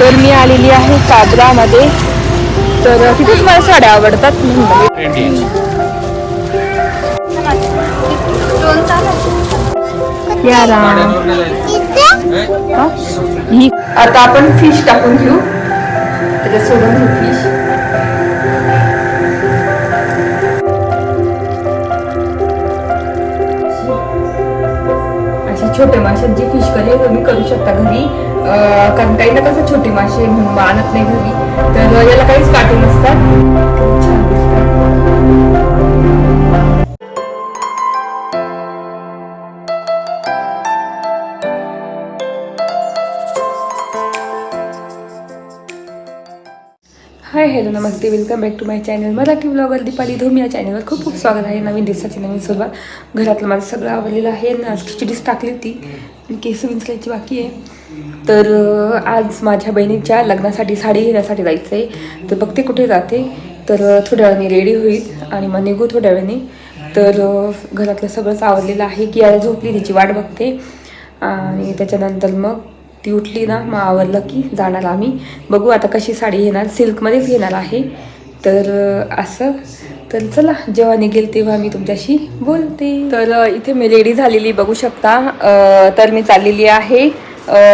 तर मी आलेली आहे काबरामध्ये. तर तिथेच मला साड्या आवडतात ही? आता आपण फिश टाकून घेऊ. त्याच्यासोबत घेऊ फिश अशी छोटे माशांची फिश करी तुम्ही करू शकता घरी. अं, कारण काही ना कसं छोटी मासे म्हणून आणत नाही घरी. तर याला काहीच काटे नसतात. Hi hello Namaste. Welcome back to my channel Marathi blogger Deepali Dhome या चॅनलवर खूप खूप स्वागत आहे. नवीन दिवसाची नवीन सुरुवात. घरातलं माझं सगळं आवडलेलं आहे. ना खिचडीच टाकली होती. आणि केस विंचरायची बाकी आहे. तर आज माझ्या बहिणीच्या लग्नासाठी साडी घेण्यासाठी जायचं आहे तर बघते कुठे जाते. तर थोड्या वेळाने रेडी होईल आणि मग निघू थोड्या वेळाने. तर घरातलं सगळंच आवडलेलं आहे. की याला झोपली तिची वाट बघते. आणि त्याच्यानंतर मग ती उठली ना मग आवरलं की जाणार आम्ही. बघू आता कशी साडी घेणार. सिल्कमध्येच घेणार आहे. तर असं. तर चला जेव्हा निघेल तेव्हा मी तुमच्याशी बोलते. तर इथे मी रेडी झालेली बघू शकता. तर मी चाललेली आहे.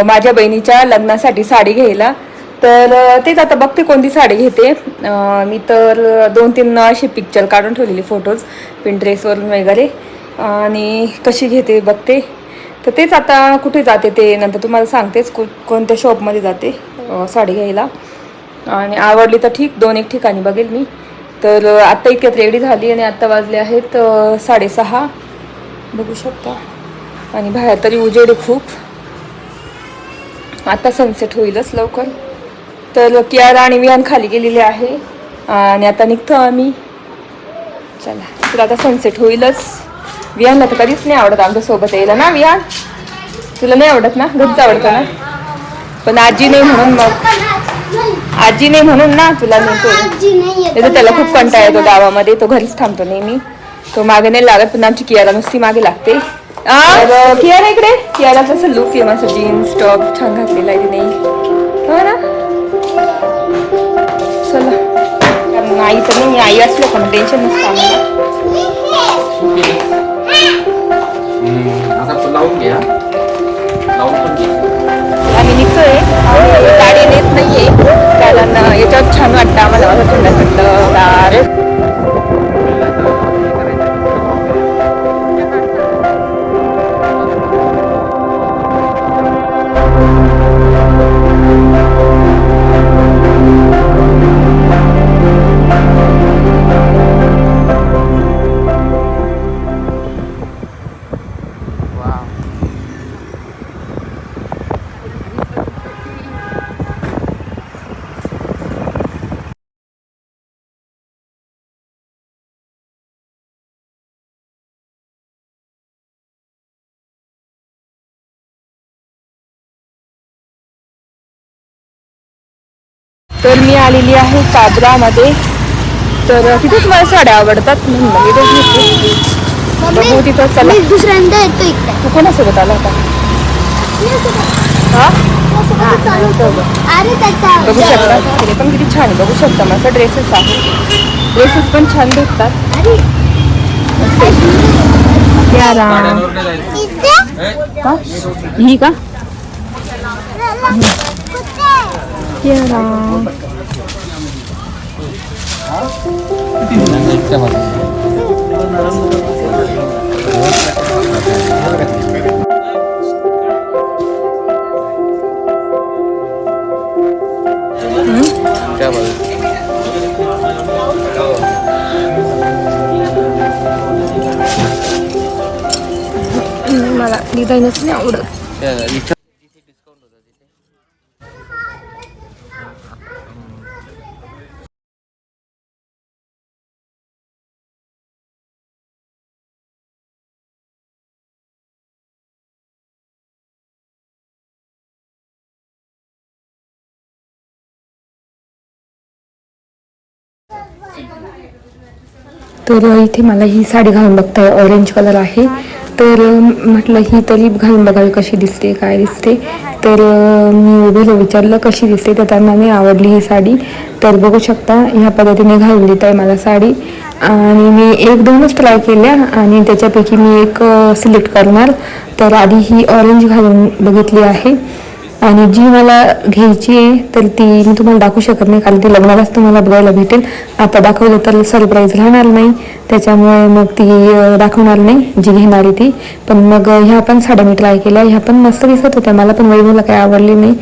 माझ्या बहिणीच्या लग्नासाठी साडी घ्यायला. तर तेच आता बघते कोणती साडी घेते. मी तर दोन तीन असे पिक्चर काढून ठेवलेले फोटोज पिंट्रेसवरून वगैरे. आणि कशी घेते बघते. तर तेच आता कुठे जाते ते नंतर तुम्हाला सांगतेच को कोणत्या शॉपमध्ये जाते साडी घ्यायला. आणि आवडली तर ठीक दोन एक ठिकाणी बघेल मी. तर आत्ता इतक्यात रेडी झाली आणि आत्ता वाजले आहेत साडेसहा. बघू शकता. आणि बाहेर तरी उजेड खूप. आता सनसेट होईलच लवकर. तर कियारा आणि विहान खाली गेलेले आहे. आणि आता निघतो आम्ही. चला तर आता सनसेट होईलच. विहानला तर कधीच नाही आवडत आमच्यासोबत यायला. ना विहान? तुला नाही आवडत ना? घरीच आवडतं ना? पण आजी नाही म्हणून मग. आजी नाही म्हणून ना तुला तर त्याला खूप कंटाळा येतो गावामध्ये. तो घरीच थांबतो नेहमी. तो मागे नाही लागत पण आमची कियारा नुसती मागे लागते. कियारा इकडे कियारा कसं लुक आहे माझं जीन्स टॉप छान घातलेला आहे तिने. हो ना? चला. आई तर नाही आई असलं मग टेन्शन नसतं आम्हाला. पण आम्ही निघतोय. गाडी नेत नाहीये. कारण याच्यावर छान वाटतं आम्हाला. माझं थंड थंड गार तर मी आलेली आहे काबरामध्ये. तर तिथेच मला साड्या आवडतात म्हणून इथेच घेतली. बघू तिथं चला. मी दुसऱ्यांदा येतो तू कोणासोबत आला होता? हा? बघू शकता. तिने पण किती छान बघू शकता. माझा ड्रेसेस आहे. ड्रेसेस पण छान भेटतात. ही का? कुठे यारा इतक्या बाजूला. त्या बाजूला. मला डिझाईनच नाही आवडत तर इथे मला ही साडी घालून बघताय ऑरेंज कलर आहे. तर म्हटलं ही तरी घालून बघावी कशी दिसते काय दिसते. तर मी उभेला विचारलं कशी दिसते तर त्यांना नाही आवडली ही साडी. तर बघू शकता ह्या पद्धतीने घालून देत आहे मला साडी. आणि मी एक दोनच ट्राय केल्या आणि त्याच्यापैकी मी एक सिलेक्ट करणार. तर आधी ही ऑरेंज घालून बघितली आहे. आणि जी मला घ्यायची आहे तर ती मी तुम्हाला दाखवू शकत नाही कारण ती लग्नालाच तुम्हाला बघायला भेटेल. आता दाखवलं तर सरप्राईज राहणार नाही. त्याच्यामुळे मग ती दाखवणार नाही जी घेणारी ती. पण मग ह्या पण साड्या मी ट्राय केल्या. ह्या पण मस्त दिसत होत्या. मला पण वैभवला काही आवडली नाही.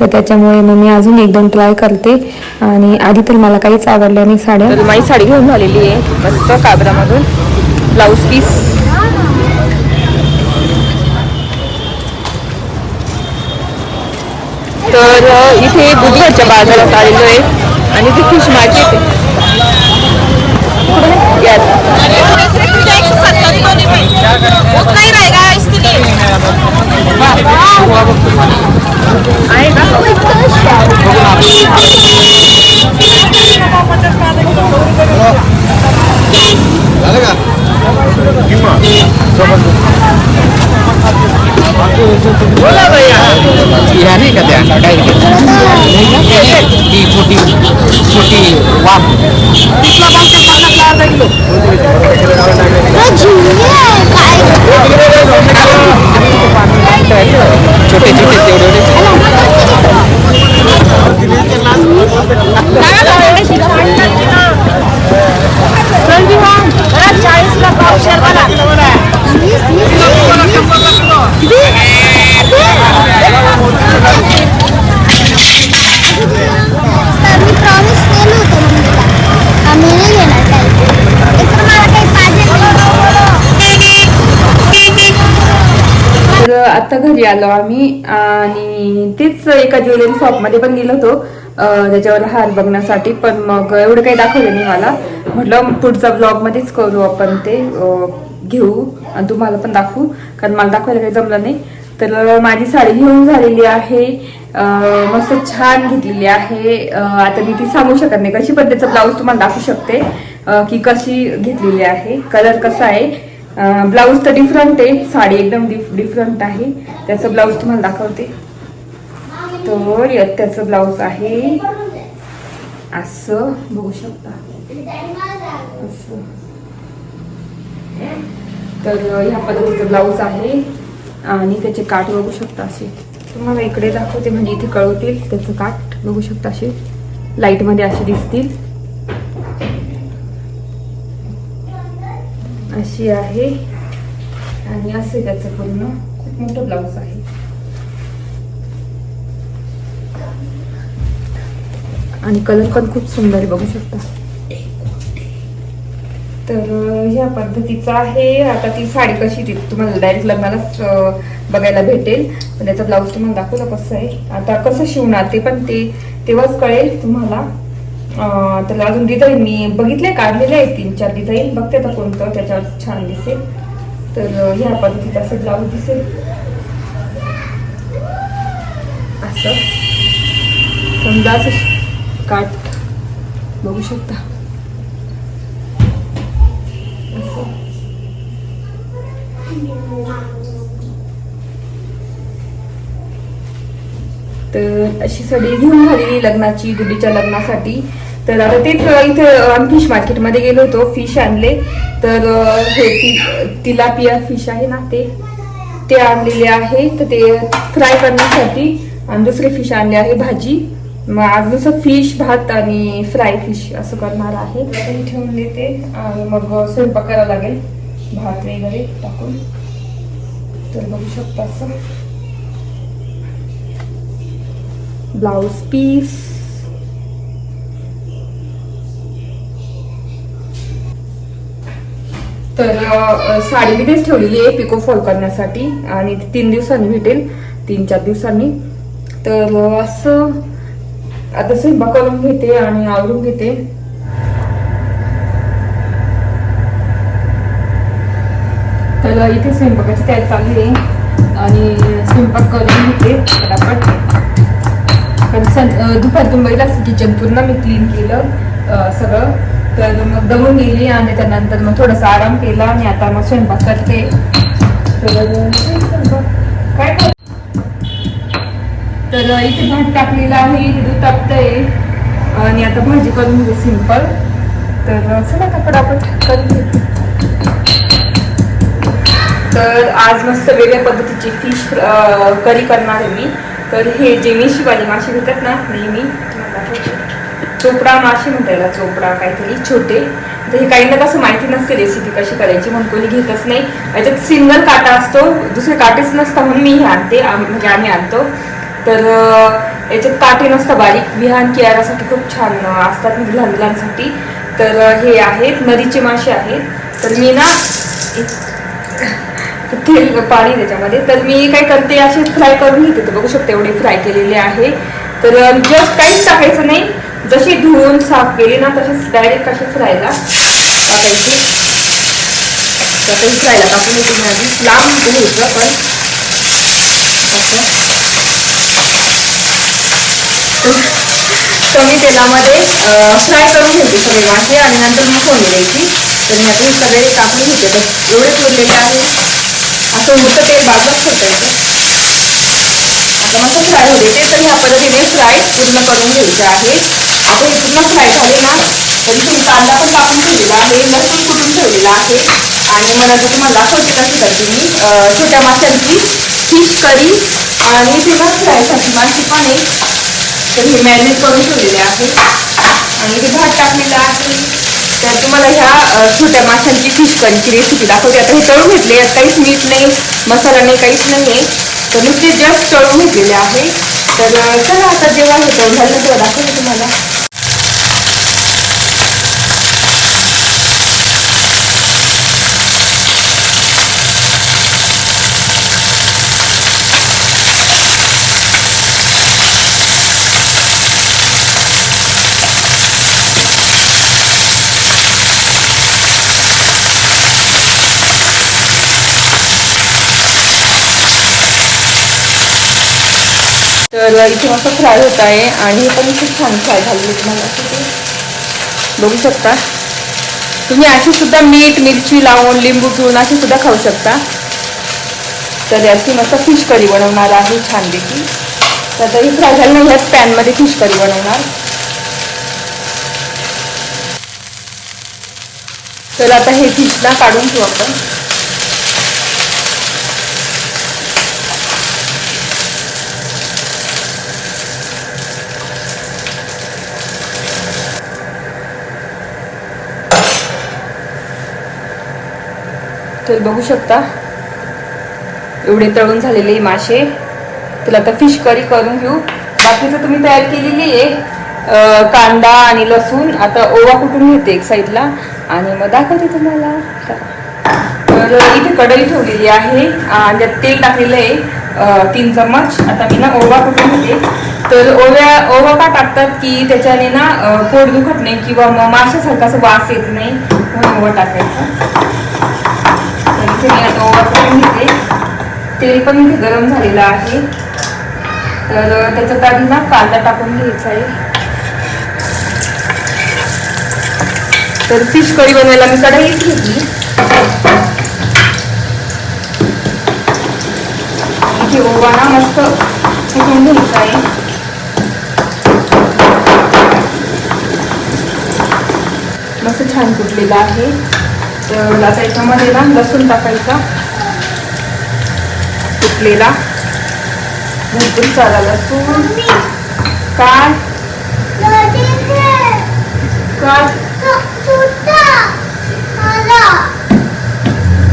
तर त्याच्यामुळे मग मी अजून एक दोन ट्राय करते. आणि आधी तर मला काहीच आवडल्या नाही साड्या. माझी साडी घेऊन झालेली आहे. मस्त काबरामधून ब्लाऊज पीस. तर इथे बुधवारच्या बाजारात आलेलो आहे. आणि ते फिश मार्केट आहे यात. आहे का ह्या नाही का त्या डायरेक्ट ती छोटी छोटी वाफ तो झिंगे आहे काय छोटे छोटे तेवढे तर मी प्रॉमिस केलं होतं मम्मीला आम्ही नाही घेणार काही एक तर मला काही पाहिजे आत्ता घरी आलो आम्ही आणि तेच एका ज्वेलरी शॉपमध्ये पण गेलो होतो. त्याच्यावर हार बघण्यासाठी. पण मग एवढं काही दाखवलं नाही मला. म्हटलं पुढचा ब्लॉगमध्येच करू आपण ते. घेऊ आणि तुम्हाला पण दाखवू. कारण मला दाखवायला काही जमलं नाही. तर माझी साडी घेऊन झालेली आहे. मस्त छान घेतलेली आहे. आता मी ती सांगू शकत नाही कशी पद्धतीचं ब्लाऊज तुम्हाला दाखवू शकते. की कशी घेतलेली आहे. कलर कसा आहे. ब्लाऊज तर डिफरंट आहे. साडी एकदम डिफरंट आहे. त्याचं ब्लाऊज तुम्हाला दाखवते. तर त्याचं ब्लाऊज आहे. असं बघू शकता. असं. तर ह्या पद्धतीचं ब्लाऊज आहे. आणि त्याचे काठ बघू शकता असे. तुम्हाला इकडे दाखवते. म्हणजे इथे कळवतील त्याचं काठ. बघू शकता असे. लाईटमध्ये असे दिसतील. अशी आहे. आणि असे त्याचं पूर्ण खूप मोठं ब्लाऊज आहे. आणि कलर पण खूप सुंदर आहे बघू शकता. तर ह्या पद्धतीचं आहे. आता ती साडी कशी ती तुम्हाला डायरेक्ट लग्नालाच बघायला भेटेल. पण त्याचा ब्लाऊज तुम्हाला दाखवला कसं आहे. आता कसं शिवणार ते पण ते तेव्हाच कळेल तुम्हाला. त्याला अजून डिझाईन मी बघितले काढलेले आहेत तीन चार डिझाईन. बघते आता कोणतं त्याच्यावर छान दिसेल. तर ह्या पद्धतीत असं ब्लाऊज दिसेल. असं. समजा असं काट. बघू शकता. तर अशी साडी घेऊन झालेली लग्नाची गुडीच्या लग्नासाठी. तर आता तेच इथे आम्ही फिश मार्केटमध्ये गेलो होतो फिश आणले. तर हे ति- तिलापिया फिश आहे ना ते ते आणलेले आहे. तर ते फ्राय करण्यासाठी आणि दुसरे फिश आणले आहे भाजी. मग आज जसं फिश भात आणि फ्राय फिश असं करणार आहे. ठेवून देते. आणि मग स्वयंपाक करावा लागेल. भात वगैरे टाकून. तर बघू शकता असं. ब्लाऊज पीस तर साडी मी तेच ठेवलेली आहे पिको फॉल करण्यासाठी. आणि तीन दिवसांनी भेटेल. तीन चार दिवसांनी तर असं आता स्वयंपाक करून घेते आणि आवरून घेते. तर इथे स्वयंपाकाची तयारी चालली आहे. आणि स्वयंपाक करून घेते फटाफट. कारण सं दुपारतून बघितलं किचन पूर्ण मी क्लीन केलं सगळं. तर मग दमून गेली आणि त्यानंतर मग थोडासा आराम केला आणि आता मग स्वयंपाक करते. तर काय तर इथे भात टाकलेला आहे इथे दूध तापतंय आणि आता भाजी करून घेऊ सिंपल. तर चला आता आपण करून घेतो. तर आज मस्त वेगळ्या पद्धतीची फिश करी करणार आहे मी. तर हे जे मिशीवाले मासे घेतात ना नेहमी तुम्हाला चोपडा मासे म्हणता चोपडा काहीतरी छोटे. तर हे काहींना कसं माहिती नसते रेसिपी कशी करायची म्हणून कोणी घेतच नाही. याच्यात सिंगल काटा असतो दुसरे काटेच नसतं म्हणून मी हे आणते म्हणजे आम्ही आणतो. तर याच्यात काटे नसतं बारीक. विहान कियारासाठी खूप छान असतात म्हणजे लहान मुलांसाठी तर हे आहेत नदीचे मासे आहेत. तर मी ना तेल पाणी त्याच्यामध्ये. तर मी काय करते असे फ्राय करून घेते. तर बघू शकते एवढे फ्राय केलेले आहे. तर जस्ट काहीच टाकायचं नाही. जशी धुवून साफ केली ना तशीच डायरेक्ट कशी फ्रायला टाकायची तसंच फ्रायला टाकून घेते मी लांब लांब घ्यायचं पण असं कमी तेलामध्ये फ्राय करून घ्यायची सगळे वांगे आणि नंतर मग फोडणी द्यायची. तर मी आता हे सगळे टाकून घेते तर एवढे उरलेले आहे. असं होतं तेल बाजूलाच ठेवता फ्राय होते ते तर ह्या पद्धतीने फ्राय पूर्ण करून घ्यायचे आहे हे पूर्ण फ्राय झाले ना तर मी कांदा पण कापून ठेवलेला आहे लसूण कुटून ठेवलेला आहे आणि मग नंतर तुम्हाला करते मी छोट्या माशांची फिश करी आणि ना फ्रायसाठी मासे पण तर हे मॅरिनेट करून ठेवलेले आहे आणि इथे भात टाकलेला आहे तर तुम्हाला ह्या छोट्या माशांची फिश करीची रेसिपी दाखवते आता हे तळून घेतले यात काहीच मीठ नाही मसाला नाही काहीच नाही आहे तर नुसते जस्ट तळून घेतलेले आहे तर चला आता जेव्हा होतं तळून झालं दाखवते तुम्हाला तर इथे मस्त फ्राय होत आहे आणि हे पण खूप छान फ्राय झालेले तुम्हाला बघू शकता. तुम्ही अशी सुद्धा मीठ मिरची लावून लिंबू पिळून अशी सुद्धा खाऊ शकता. तर याची मस्त फिश करी बनवणार आहे छानपैकी. तर आता ही फ्राय झाली ना ह्याच पॅनमध्ये फिश करी बनवणार. तर आता हे फिश ना काढून घेऊ आपण. तर बघू शकता. एवढे तळून झालेले मासे. तर आता फिश करी करून घेऊ. बाकीचं तुम्ही तयार केलेली आहे. कांदा आणि लसूण. आता ओवा कुठून घेते एक साईडला? आणि मग दाखवते तुम्हाला. तर इथे कढई ठेवलेली आहे. आणि त्यात तेल टाकलेलं आहे. तीन चम्मच. आता मी ना ओवा कुठून घेते? तर ओव्या ओवा का टाकतात की त्याच्याने ना पोट दुखत नाही किंवा मग माशासारखा असं वास येत नाही म्हणून ओवा टाकायचा तर इथे मी आता ओवा करून घेते तेल पण इथे गरम झालेलं आहे. तर त्याच्यात आधी ना कांदा टाकून घ्यायचा आहे. तर फिश करी बनवायला मी कढाई घेतली. इथे ओवा ना मस्त फुटून घ्यायचा आहे. मस्त छान कुटलेला आहे. तर आता याच्यामध्ये ना लसूण टाकायचा. सुटलेला भरपूर सारा लसूण काय? काय?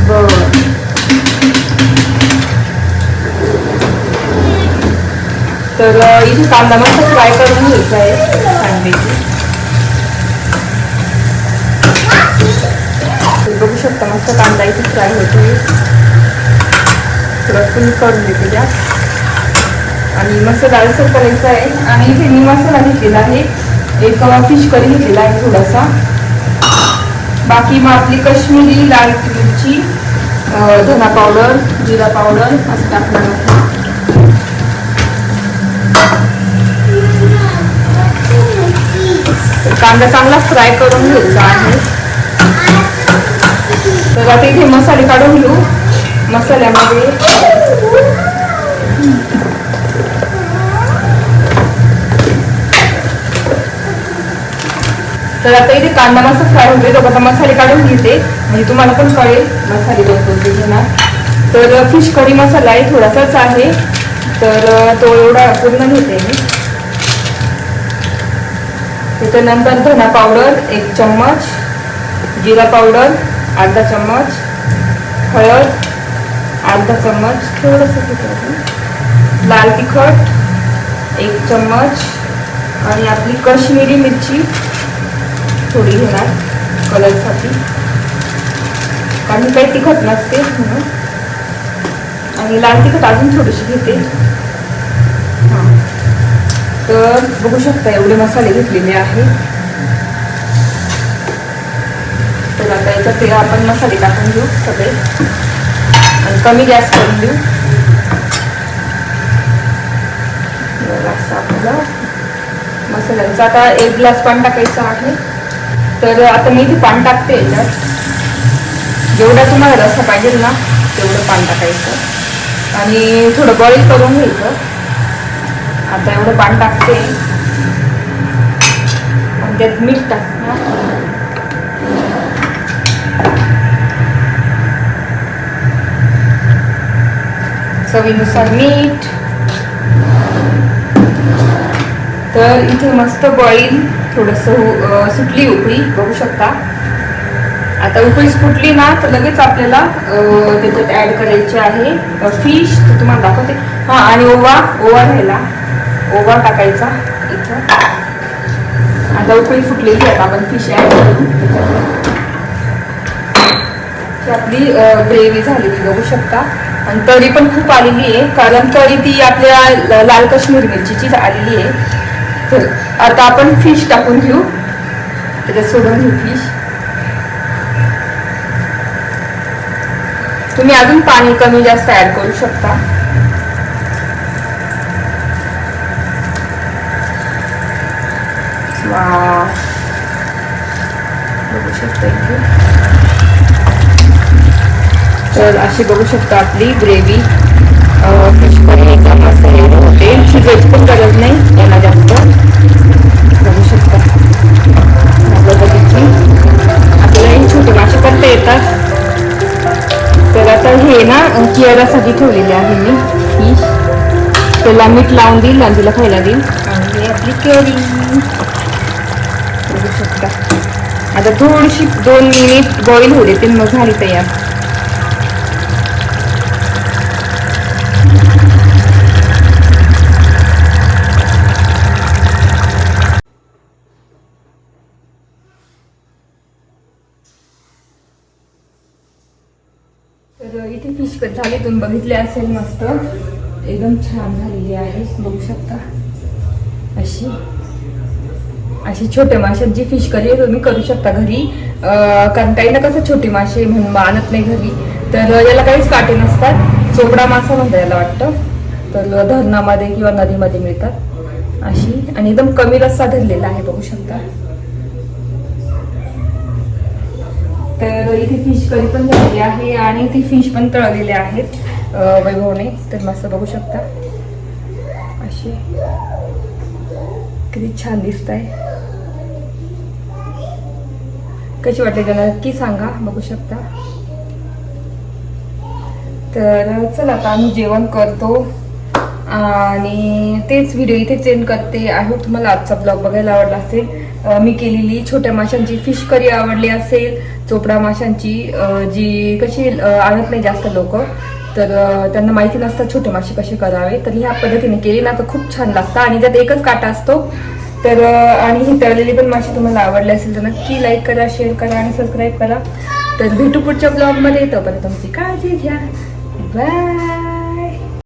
बर. तर इथे कांदा मस्त फ्राय करून घ्यायचा आहे कांद्याची. बघू शकता मस्त कांदा इथे फ्राय होतोय. थोडं करून देते त्यात आणि मस्त दालसर करायचं आहे. आणि इथे मी मसाला घेतलेला आहे. एक फिश करी घेतलेला आहे थोडासा. बाकी मग आपली कश्मीरी लाल मिरची धना पावडर जिरा पावडर असं टाकणार आहे कांदा चांगला फ्राय करून घ्यायचा आहे. तर आता इथे मसाले काढून घेऊ. मसाल्यामध्ये. तर आता इथे कांदा मसाला फ्राय होते तो आता मसाले काढून घेते. म्हणजे तुम्हाला पण कळेल मसाले दोन घेणार. तर फिश करी मसाला आहे थोडासाच आहे. तर तो एवढा पूर्ण घेते मी. त्याच्यानंतर धना पावडर एक चम्मच जिरा पावडर अर्धा चम्मच हळद अर्धा चम्मच थोडंसं तिखट लाल तिखट एक चम्मच आणि आपली कश्मीरी मिरची थोडी घेणार कलरसाठी. कारण काही तिखट नसते म्हणून. आणि लाल तिखट अजून थोडीशी घेते. हां. तर बघू शकता एवढे मसाले घेतलेले आहे. तर आता याच्यात ते आपण मसाले टाकून घेऊ सगळे. आणि कमी गॅस करून देऊ. बरं, असं आता एक ग्लास पाणी टाकायचं आहे. तर आता मी इथे पाणी टाकते. याच्यात जेवढा तुम्हाला रस्सा पाहिजे ना तेवढं पाणी टाकायचं. आणि थोडं बॉईल करून घ्यायचं. आता एवढं पाणी टाकते. आणि त्यात मीठ टाकते. चवीनुसार मीठ. तर इथे मस्त बॉईल थोडंसं सुटली उकळी बघू शकता. आता उकळी फुटली ना तर लगेच आपल्याला त्याच्यात ऍड करायची आहे फिश तर तुम्हाला दाखवते. हा आणि ओवा ओवा घ्यायला ओवा टाकायचा इथं. आता उकळी फुटलेली आता आपण फिश ऍड करू. आपली ग्रेव्ही झालेली बघू शकता. आणि तरी पण खूप आलेली आहे. कारण तरी ती आपल्या ल- लाल काश्मीर मिरचीचीच आलेली आहे. तर आता आपण फिश टाकून घेऊ. त्याच्यात सोडून घेऊ फिश. तुम्ही अजून पाणी कमी जास्त ॲड करू शकता. बघू शकता इथे. तर अशी बघू शकता आपली ग्रेव्ही. फिश करी एकदम असं रेडी होते. शिजायची पण गरज नाही याला जास्त. बघू शकता. आपल्या बघितली. आपल्याला हे छोटे मासे करता येतात. तर आता हे ना कियारासाठी ठेवलेले आहे मी फिश त्याला मीठ लावून देईल आणि तिला खायला देईल. आणि हे आपली केळी बघू शकता. आता थोडीशी दोन मिनिट बॉईल होऊ देते मग झाली तयार तर इथे फिश कट झाली तुम्ही बघितले असेल मस्त. एकदम छान झालेली आहे. बघू शकता. अशी. अशी छोट्या माशांची फिश करी तुम्ही करू शकता घरी. कारण काही ना कसं छोटी मासे म्हणून मानत आणत नाही घरी. तर याला काहीच काटे नसतात. चोपडा मासा म्हणतात याला वाटतं. तर धरणामध्ये किंवा नदीमध्ये मिळतात. अशी. आणि एकदम कमी रस्सा धरलेला आहे बघू शकता. इथे फिश करी पण झालेली आहे आणि ती फिश पण तळलेली आहेत वैभवने. तर मस्त बघू शकता. अशी. किती छान दिसत आहे कशी वाटली त्याला? नक्की सांगा. बघू शकता. तर चला आता आम्ही जेवण करतो. आणि तेच व्हिडिओ इथे सेंड करते. आय होप तुम्हाला आजचा ब्लॉग बघायला आवडला असेल. मी केलेली छोट्या माशांची फिश करी आवडली असेल. चोपडा माशांची जी कशी आणत नाही जास्त लोक तर त्यांना माहिती नसतं छोटे मासे कसे करावे. तर ह्या पद्धतीने केली. ना तर खूप छान लागतं. आणि त्यात एकच काटा असतो. तर आणि ही तळलेली पण मासे तुम्हाला आवडले असेल तर नक्की लाईक करा शेअर करा आणि सबस्क्राईब करा. तर भेटू पुढच्या ब्लॉगमध्ये तोपर्यंत तुमची काळजी घ्या. बाय